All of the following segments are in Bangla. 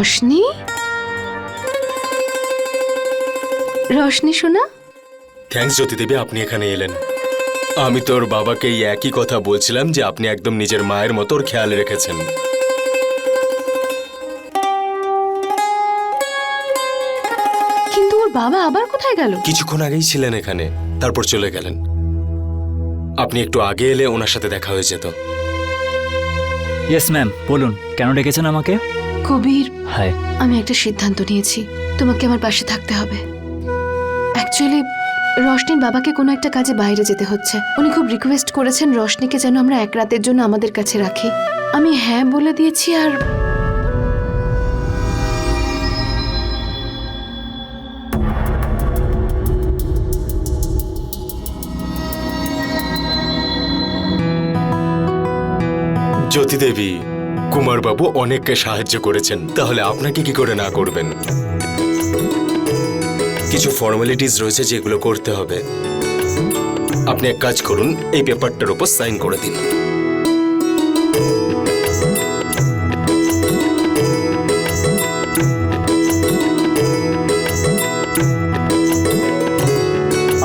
রশনি? রশনি শোনা? থ্যাঙ্কস জ্যোতি দেবী আপনি এখানে এলেন। আমি তোর বাবাকে এই একই কথা বলছিলাম যে আপনি একদম নিজের মায়ের মতো ওর খেয়াল রেখেছেন। কিন্তু ওর বাবা আবার কোথায় গেল? কিছুক্ষণ আগেই ছিলেন এখানে তারপর চলে গেলেন। আপনি একটু আগে এলে ওনার সাথে দেখা হয়ে যেত। ইয়েস ম্যাম বলুন কেন ডেকেছেন আমাকে? কবির হাই আমি একটা সিদ্ধান্ত নিয়েছি। তোমাকে আমার পাশে থাকতে হবে। অ্যাকচুয়ালি রশনির বাবাকে কোনো একটা কাজে বাইরে যেতে হচ্ছে। উনি খুব রিকোয়েস্ট করেছেন রশনিকে যেন আমরা এক রাতের জন্য আমাদের কাছে রাখি। আমি হ্যাঁ বলে দিয়েছি আর জ্যোতি দেবী কুমারবাবু অনেককে সাহায্য করেছেন। তাহলে আপনাকে কি করে না করবেন? কিছু ফর্মালিটিস রয়েছে যেগুলো করতে হবে। আপনি এক কাজ করুন এই পেপারটার উপর সাইন করে দিন।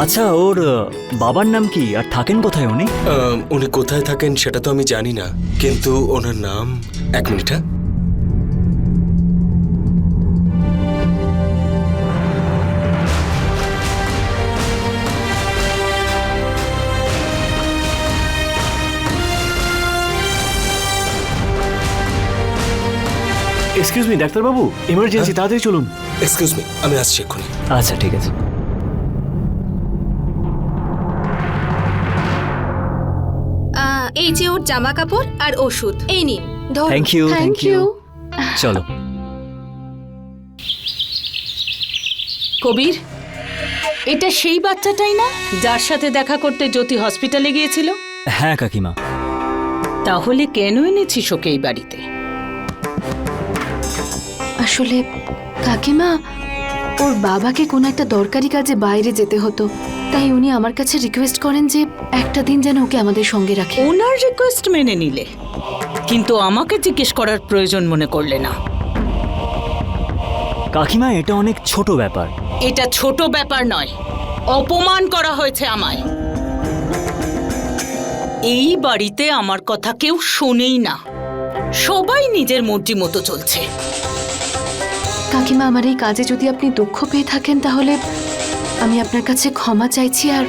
আচ্ছা ওর বাবার নাম কি? আর থাকেন কোথায় উনি? উনি কোথায় থাকেন সেটা তো আমি জানি না। কিন্তু ওনার নাম এক মিনিট হ্যাঁ? এক্সকিউজ মি ডাক্তারবাবু এমার্জেন্সি তাড়াতাড়ি চলুন। এক্সকিউজ মি আমি আসছি এক্ষুনি। আচ্ছা ঠিক আছে। আহ, এই যে ওর জামা কাপড় আর ওষুধ এই নিন। থ্যাংক ইউ থ্যাংক ইউ চলো। কবির এটা সেই বাচ্চাটাই না যার সাথে দেখা করতে জ্যোতি হসপিটালে গিয়েছিল? হ্যাঁ কাকিমা। তাহলে কেন এনেছিস ওকে এই বাড়িতে? আসলে কাকিমা ওর বাবাকে কোনো একটা দরকারি কাজে বাইরে যেতে হতো। তাই উনি আমার কাছে রিকোয়েস্ট করেন যে একটা দিন যেন ওকে আমাদের সঙ্গে রাখে। ওনার রিকোয়েস্ট মেনে নিলে। কিন্তু আমাকে জিজ্ঞেস করার প্রয়োজন মনে করলে না। কাকিমা এটা অনেক ছোট ব্যাপার। এটা ছোট ব্যাপার নয়। অপমান করা হয়েছে আমায়। এই বাড়িতে আমার কথা কেউ শোনেই না। সবাই নিজের মর্জি মতো চলছে। কাকিমা আমার এই কাজে যদি আপনি দুঃখ পেয়ে থাকেন তাহলে আমি আপনার কাছে ক্ষমা চাইছি আর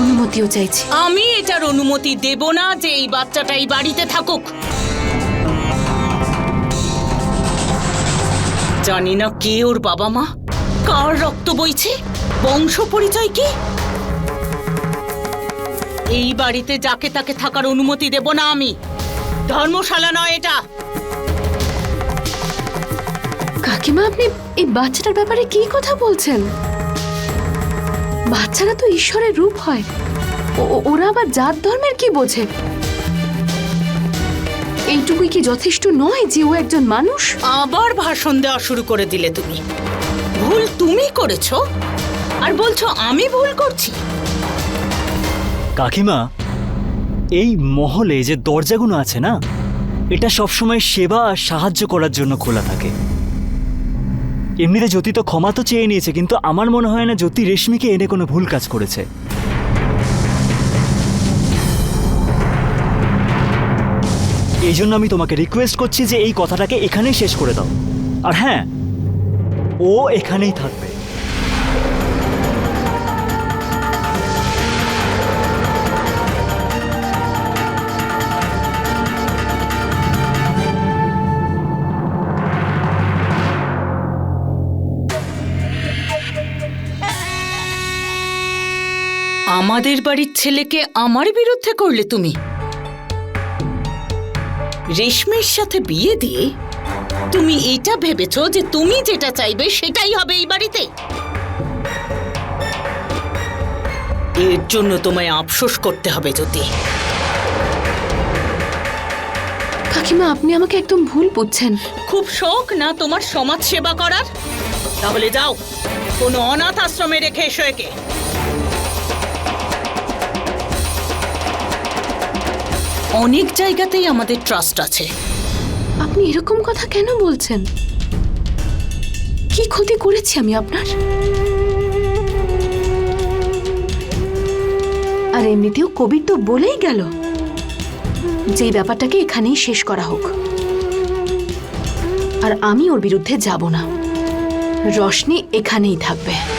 অনুমতিও চাইছি। আমি এটার অনুমতি দেব না যে এই বাচ্চাটা এই বাড়িতে থাকুক। জানি না কে ওর বাবা মা। কার রক্ত বইছে? বংশ পরিচয় কি? এই বাড়িতে যাকে তাকে থাকার অনুমতি দেব না আমি। ধর্মশালা নয় এটা। কাকিমা আপনি এই বাচ্চাটার ব্যাপারে কি কথা বলছেন? বাচ্চারা তো ঈশ্বরের রূপ হয়। ওরা আবার জাত ধর্মের কি বোঝে? এইটুকুই কি যথেষ্ট নয় যে ও একজন মানুষ? আবার ভাষণ দেওয়া শুরু করে দিলে তুমি। ভুল তুমি করেছ আর বলছো আমি ভুল করছি। কাকিমা এই মহলে যে দরজাগুলো আছে না এটা সবসময় সেবা আর সাহায্য করার জন্য খোলা থাকে। এমনিতে জ্যোতি তো ক্ষমা তো চেয়ে নিয়েছে, কিন্তু আমার মনে হয় না জ্যোতি রেশমিকে এনে কোনো ভুল কাজ করেছে। এই জন্য আমি তোমাকে রিকোয়েস্ট করছি যে এই কথাটাকে এখানেই শেষ করে দাও। আর হ্যাঁ ও এখানেই থাকবে। আমাদের বাড়ির ছেলেকে আমার বিরুদ্ধে করলে তুমি? রেশমির সাথে বিয়ে দিয়ে তুমি এটা ভেবেছো যে তুমি যেটা চাইবে সেটাই হবে এই বাড়িতে? এর জন্য তোমায় আফসোস করতে হবে যদি কাকিমা আপনি আমাকে একদম ভুল বুঝছেন। খুব শখ না তোমার সমাজ সেবা করার? তাহলে যাও কোনো অনাথ আশ্রমে রেখে এসো একে। অনেক জায়গাতেই আমাদের ট্রাস্ট আছে। আপনি এরকম কথা কেন বলছেন? কি ক্ষতি করেছি আমি আপনার? আর এমনিতেও কবির তো বলেই গেল। যে ব্যাপারটাকে এখানেই শেষ করা হোক। আর আমি ওর বিরুদ্ধে যাব না। রশনি এখানেই থাকবে।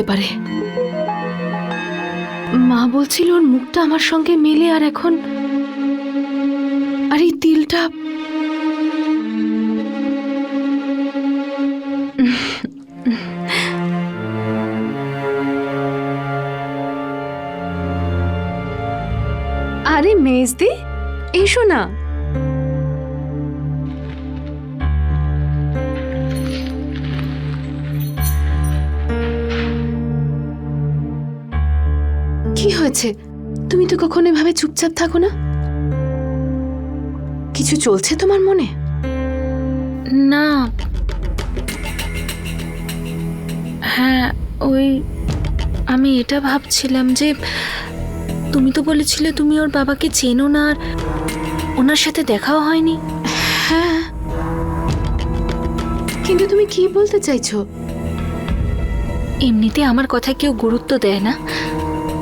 হতে পারে। মা বলছিল ওর মুখটা আমার সঙ্গে মেলে আর এখন আর এই তিলটা আরে মেজদি, এসো না। কখনো এভাবে চুপচাপ থাকো না? কিছু চলছে তোমার মনে? না। হ্যাঁ ওই আমি এটা ভাবছিলাম যে তুমি তো বলেছিলে তুমি ওর বাবাকে চেনো না আর ওনার সাথে দেখাও হয়নি। হ্যাঁ। কিন্তু তুমি কি বলতে চাইছো? এমনিতে আমার কথা কেউ গুরুত্ব দেয় না।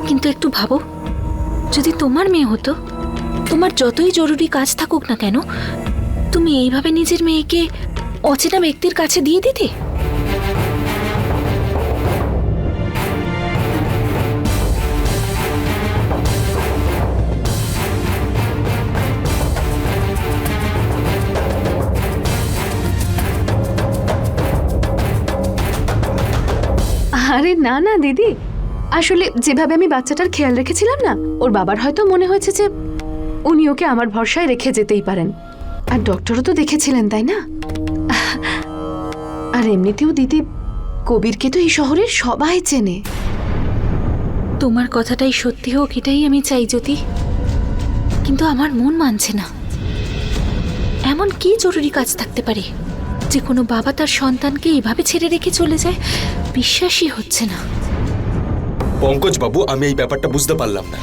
কিন্তু একটু ভাবো। যদি তোমার মেয়ে হতো, তোমার যতই জরুরি কাজ থাকুক না কেন, তুমি এইভাবে নিজের মেয়েকে অচেনা ব্যক্তির কাছে দিয়ে দিতে? আরে না না, দিদি। আসলে যেভাবে আমি বাচ্চাটার খেয়াল রেখেছিলাম না, ওর বাবার হয়তো মনে হয়েছে যে উনি ওকে আমার ভরসায় রেখে যেতেই পারেন। আর ডক্টরও তো দেখেছিলেন, তাই না? আর এমনিতেও দিদি, কবিরকে তো এই শহরের সবাই চেনে। তোমার কথাটাই সত্যি হোক, এটাই আমি চাই জ্যোতি কিন্তু আমার মন মানছে না। এমন কি জরুরি কাজ থাকতে পারে? যে কোনো বাবা তার সন্তানকে এভাবে ছেড়ে রেখে চলে যায়, বিশ্বাসই হচ্ছে না। পঙ্কজ বাবু, আমি এই ব্যাপারটা বুঝতে পারলাম না।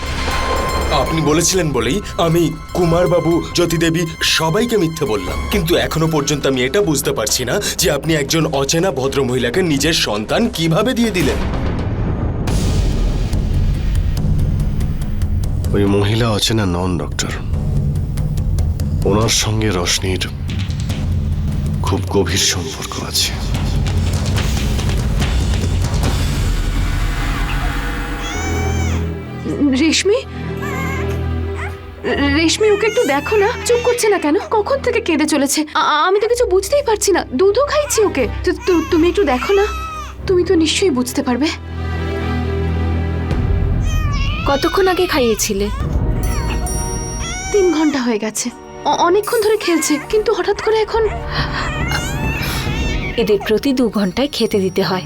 আপনি বলেছিলেন বলেই আমি কুমার বাবু, জ্যোতি দেবী সবাইকে মিথ্যে বললাম। কিন্তু এখনও পর্যন্ত আমি এটা বুঝতে পারছি না যে আপনি একজন অচেনা ভদ্র মহিলাকে নিজের সন্তান কীভাবে দিয়ে দিলেন। ওই মহিলা অচেনা নন, ডক্টর। ওনার সঙ্গে রশনির খুব গভীর সম্পর্ক আছে। রেশমি? রেশমি ওকে একটু দেখো না। চুপ করছে না কেন? কখন থেকে কেঁদে চলেছে? আমি তো কিছু বুঝতেই পারছি না। দুধও খাইছি ওকে। তুমি একটু দেখো না। তুমি তো নিশ্চয়ই বুঝতে পারবে। কতক্ষণ আগে খাইয়েছিলে? তিন ঘণ্টা হয়ে গেছে। অনেকক্ষণ ধরে খেলছে কিন্তু হঠাৎ করে এখন এদের প্রতি দু ঘন্টায় খেতে দিতে হয়।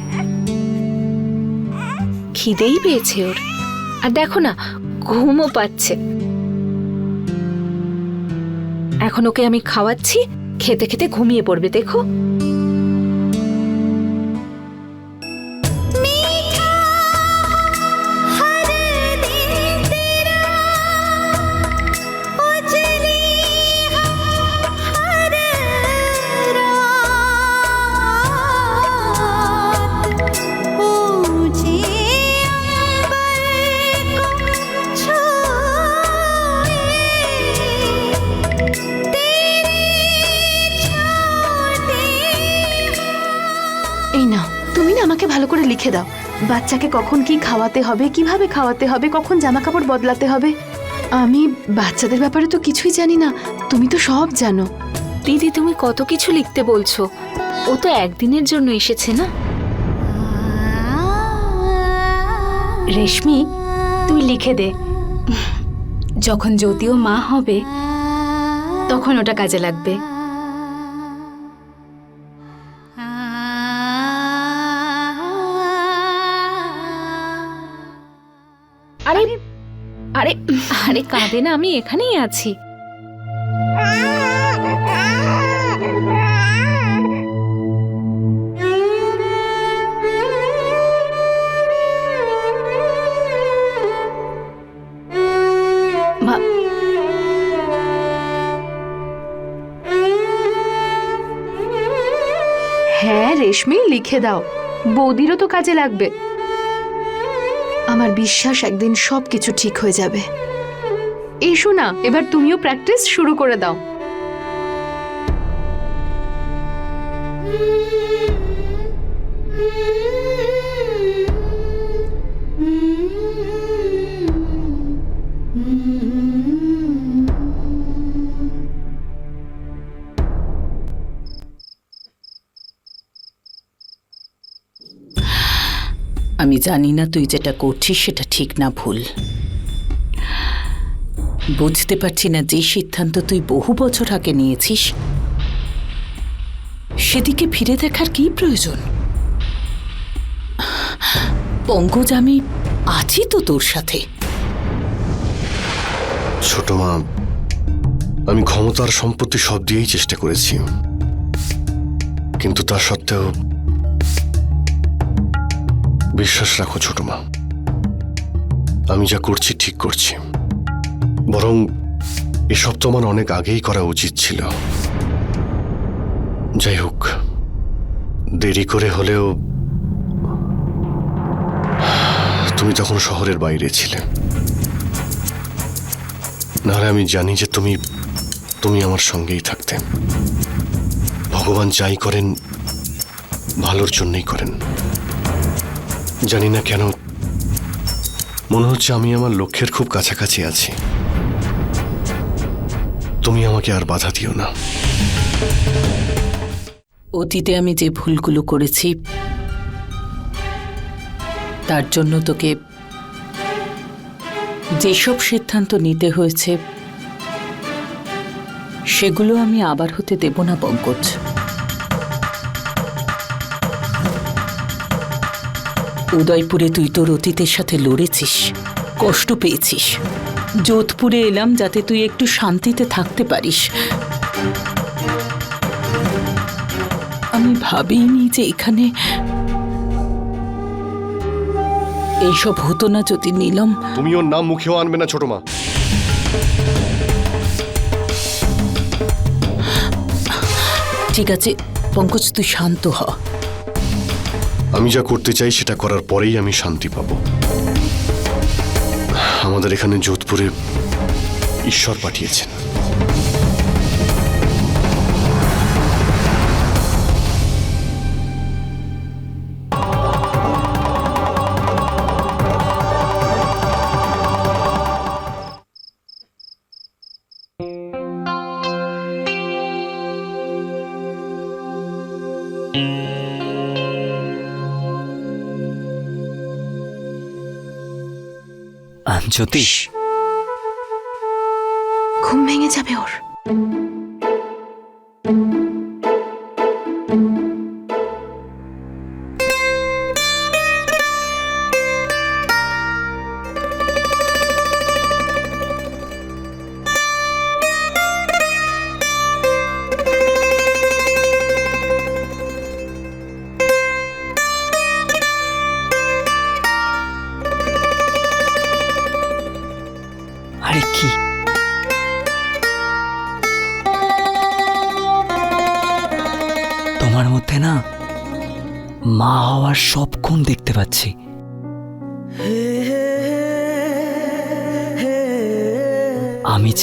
খিদেই পেয়েছে ওর। আর দেখো না ঘুমও পাচ্ছে। এখন ওকে আমি খাওয়াচ্ছি খেতে খেতে ঘুমিয়ে পড়বে দেখো। লিখে দাও। বাচ্চাকে কখন কি খাওয়াতে হবে কীভাবে খাওয়াতে হবে কখন জামা কাপড় বদলাতে হবে? আমি বাচ্চাদের ব্যাপারে তো কিছুই জানি না। তুমি তো সব জানো। দিদি তুমি কত কিছু লিখতে বলছো? ও তো একদিনের জন্য এসেছে না? রেশমি তুই লিখে দে। যখন যদিও মা হবে তখন ওটা কাজে লাগবে। আরে কাঁদে না, আমি এখানেই আছি। হ্যাঁ রেশমি, লিখে দাও। বৌদিরও তো কাজে লাগবে। আমার বিশ্বাস একদিন সব কিছু ঠিক হয়ে যাবে। এসো না এবার তুমিও প্র্যাকটিস শুরু করে দাও। আমি জানি না তুই যেটা করছিস, সেটা ঠিক না, ভুল। বুঝতে পারছি না যে সিদ্ধান্ত তুই বহু বছর আগে নিয়েছিস। সেদিকে ফিরে দেখার কি প্রয়োজন? পঙ্কজ, আমি আছি তো তোর সাথে। ছোট মা, আমি ক্ষমতার সম্পত্তি সব দিয়েই চেষ্টা করেছি। কিন্তু তা সত্ত্বেও বিশ্বাস রাখো ছোট মা, আমি যা করছি ঠিক করছি। বরং এসব তো আমার অনেক আগেই করা উচিত ছিল। যাই হোক, দেরি করে হলেও তুমি তখন শহরের বাইরে ছিলে। নাহলে আমি জানি যে তুমি তুমি আমার সঙ্গেই থাকতে। ভগবান যাই করেন, ভালোর জন্যই করেন। জানি না কেন, মনে হচ্ছে আমি আমার লক্ষ্যের খুব কাছাকাছি আছি। তুমি আমাকে আর বাধা দিও না। অতীতে আমি যে ভুলগুলো করেছি, তার জন্য তোকে যেসব সিদ্ধান্ত নিতে হয়েছে, সেগুলো আমি আবার হতে দেব না, পঙ্কজ। উদয়পুরে তুই তোর অতীতের সাথে লড়েছিস, কষ্ট পেয়েছিস। যোধপুরে এলাম যাতে তুই একটু শান্তিতে থাকতে পারিস। আমি ভাবিনি যে এখানে এইসব হতো না যদি নিলাম। তুমি ওর নাম মুখেও আনবে না ছোট মা। ঠিক আছে পঙ্কজ তুই শান্ত হ। আমি যা করতে চাই সেটা করার পরেই আমি শান্তি পাবো। আমাদের এখানে যোধপুরে ঈশ্বর পাঠিয়েছেন। আহ, 잡아올.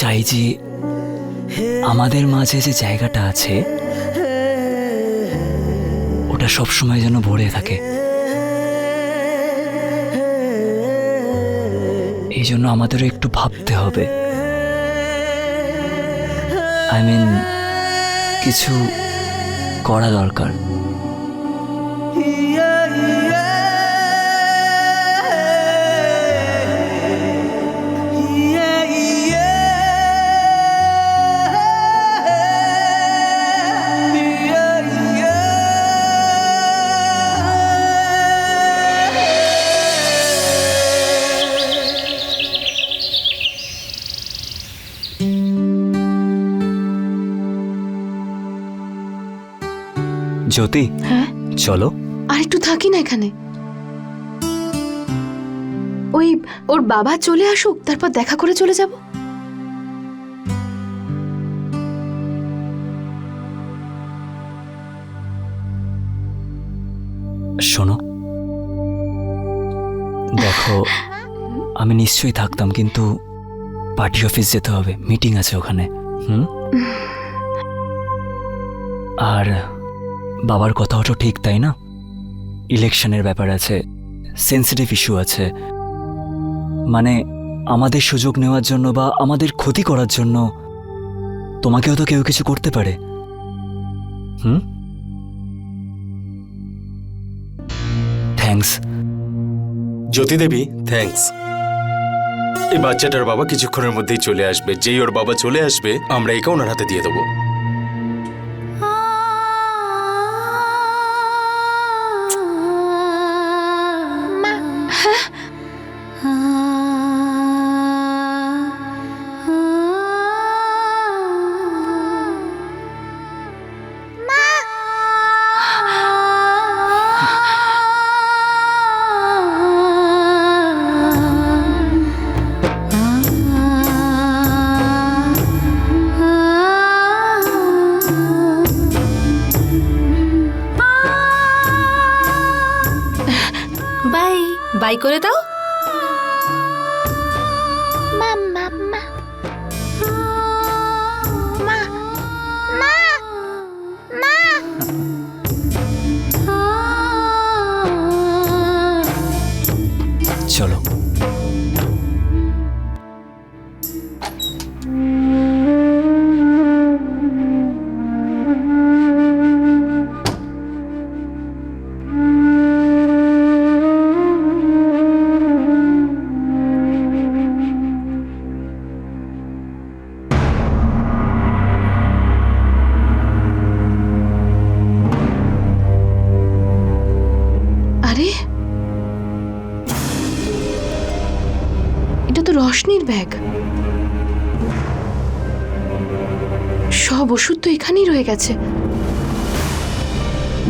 চাই যে আমাদের মাঝে যে জায়গাটা আছে, ওটা সব সময় যেন ভরে থাকে। এই জন্য আমাদেরও একটু ভাবতে হবে। আই মিন কিছু করা দরকার। জ্যোতি হ্যাঁ? চলো। আর একটু থাকি না এখানে। ওই ওর বাবা চলে আসুক তারপর দেখা করে চলে যাব? শোনো দেখো আমি নিশ্চয়ই থাকতাম কিন্তু পার্টি অফিস যেতে হবে মিটিং আছে ওখানে হুম? আর বাবার কথাও তো ঠিক, তাই না? ইলেকশনের ব্যাপার আছে সেন্সিটিভ ইস্যু আছে। মানে আমাদের সুযোগ নেওয়ার জন্য বা আমাদের ক্ষতি করার জন্য তোমাকেও তো কেউ কিছু করতে পারে। হুম? থ্যাঙ্কস জ্যোতি দেবী থ্যাঙ্কস এই বাচ্চাটার বাবা কিছুক্ষণের মধ্যেই চলে আসবে। যেই ওর বাবা চলে আসবে, আমরা একে ওনার হাতে দিয়ে দেবো। 何? করে দাও আরে। এটা তো রশনির ব্যাগ। সব ওষুধ তো এখানেই রয়ে গেছে।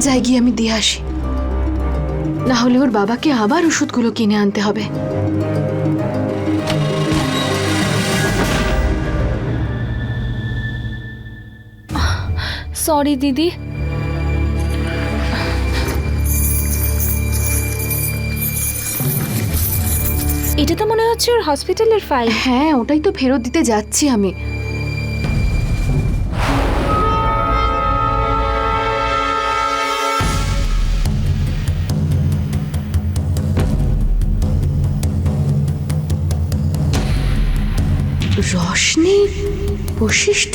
যাই গিয়ে আমি দিয়ে আসি। না হলে ওর বাবাকে আবার ওষুধগুলো কিনে আনতে হবে। সরি, দিদি। এটা তো মনে হচ্ছে ওর হসপিটালের ফাইল হ্যাঁ ওটাই তো ফেরত দিতে যাচ্ছি আমি। রশনি, বশিষ্ঠ।